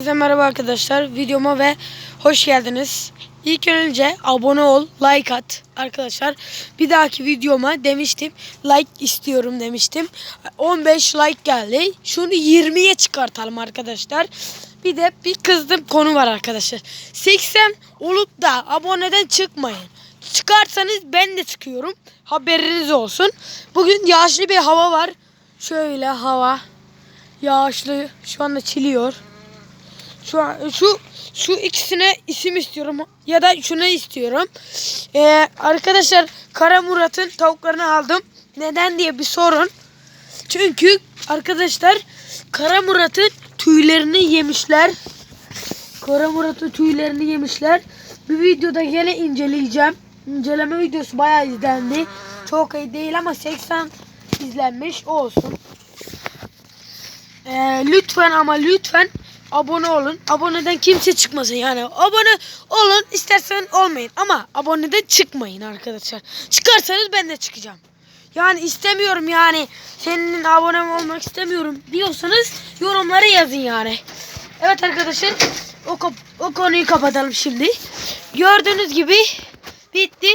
Herkese merhaba arkadaşlar. Videoma ve hoş geldiniz. İlk önce abone ol, like at arkadaşlar. Bir dahaki videoma demiştim like istiyorum demiştim. 15 like geldi. Şunu 20'ye çıkartalım arkadaşlar. Bir de bir kızdım konu var arkadaşlar. 80 olup da aboneden çıkmayın. Çıkarsanız ben de çıkıyorum. Haberiniz olsun. Bugün yağışlı bir hava var. Şöyle hava yağışlı şu anda çiliyor. Şu an şu şu ikisine isim istiyorum ya da şunu istiyorum. Ee, arkadaşlar Kara Murat'ın tavuklarını aldım. Neden diye bir sorun. Çünkü arkadaşlar Kara Murat'ın tüylerini yemişler. Kara Murat'ın tüylerini yemişler. Bir videoda gene inceleyeceğim. İnceleme videosu bayağı izlendi. Çok iyi değil ama 80 izlenmiş olsun. Ee, lütfen ama lütfen abone olun. Aboneden kimse çıkmasın yani. Abone olun istersen olmayın ama aboneden çıkmayın arkadaşlar. Çıkarsanız ben de çıkacağım. Yani istemiyorum yani senin abonem olmak istemiyorum diyorsanız yorumlara yazın yani. Evet arkadaşlar o, o konuyu kapatalım şimdi. Gördüğünüz gibi bitti.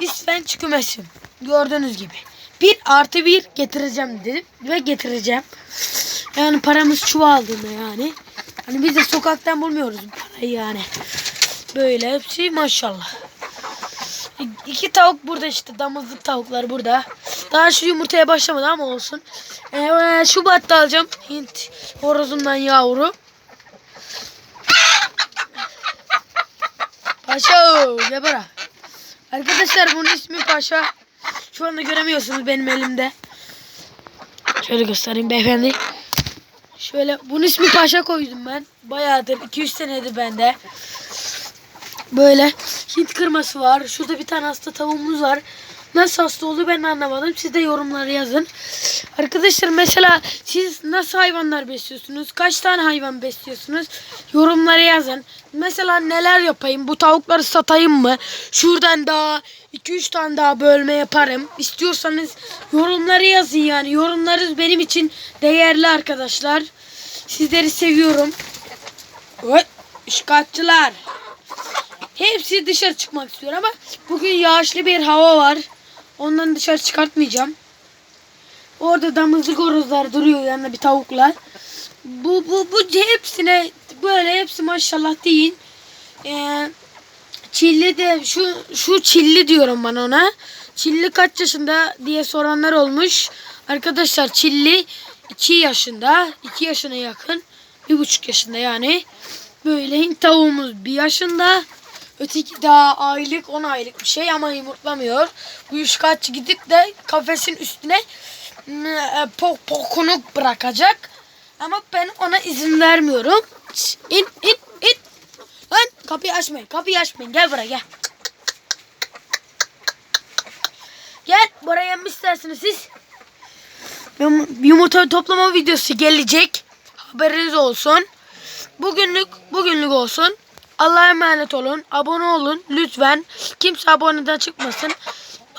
İsfenç kümesim. Gördüğünüz gibi. Bir artı bir getireceğim dedim ve getireceğim. Yani paramız çuvaldığında yani. Hani biz de sokaktan bulmuyoruz bu parayı yani. Böyle hepsi maşallah. İki tavuk burada işte damızlık tavuklar burada. Daha şu yumurtaya başlamadı ama olsun. Ee, Şubat'ta alacağım Hint horozundan yavru. Paşa gel bura. Arkadaşlar bunun ismi Paşa. Şu anda göremiyorsunuz benim elimde. Şöyle göstereyim beyefendi. Şöyle bunun ismi Paşa koydum ben. Bayağıdır 2-3 senedir bende. Böyle Hint kırması var. Şurada bir tane hasta tavuğumuz var. Nasıl hasta oldu ben anlamadım. Siz de yorumlara yazın. Arkadaşlar mesela siz nasıl hayvanlar besliyorsunuz? Kaç tane hayvan besliyorsunuz? Yorumlara yazın. Mesela neler yapayım? Bu tavukları satayım mı? Şuradan daha 2-3 tane daha bölme yaparım. İstiyorsanız yorumlara yazın yani. Yorumlarınız benim için değerli arkadaşlar. Sizleri seviyorum. Oy, şikayetçiler. Hepsi dışarı çıkmak istiyor ama bugün yağışlı bir hava var. Ondan dışarı çıkartmayacağım. Orada damızlık horozlar duruyor yanında bir tavuklar. Bu bu bu hepsine böyle hepsi maşallah değil. Ee, çilli de şu şu çilli diyorum ben ona. Çilli kaç yaşında diye soranlar olmuş. Arkadaşlar çilli 2 yaşında, 2 yaşına yakın, bir buçuk yaşında yani. Böyle Hint tavuğumuz bir yaşında. Öteki daha aylık 10 aylık bir şey ama yumurtlamıyor. Bu üçkaççı gidip de kafesin üstüne mm, e, pok pokunu bırakacak. Ama ben ona izin vermiyorum. İn in in. Lan kapıyı açmayın kapıyı açmayın gel buraya gel. Gel buraya mı istersiniz siz? Yum- Yumurta toplama videosu gelecek. Haberiniz olsun. Bugünlük bugünlük olsun. Allah'a emanet olun. Abone olun lütfen. Kimse aboneden çıkmasın.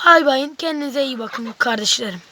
Bay bayın. Kendinize iyi bakın kardeşlerim.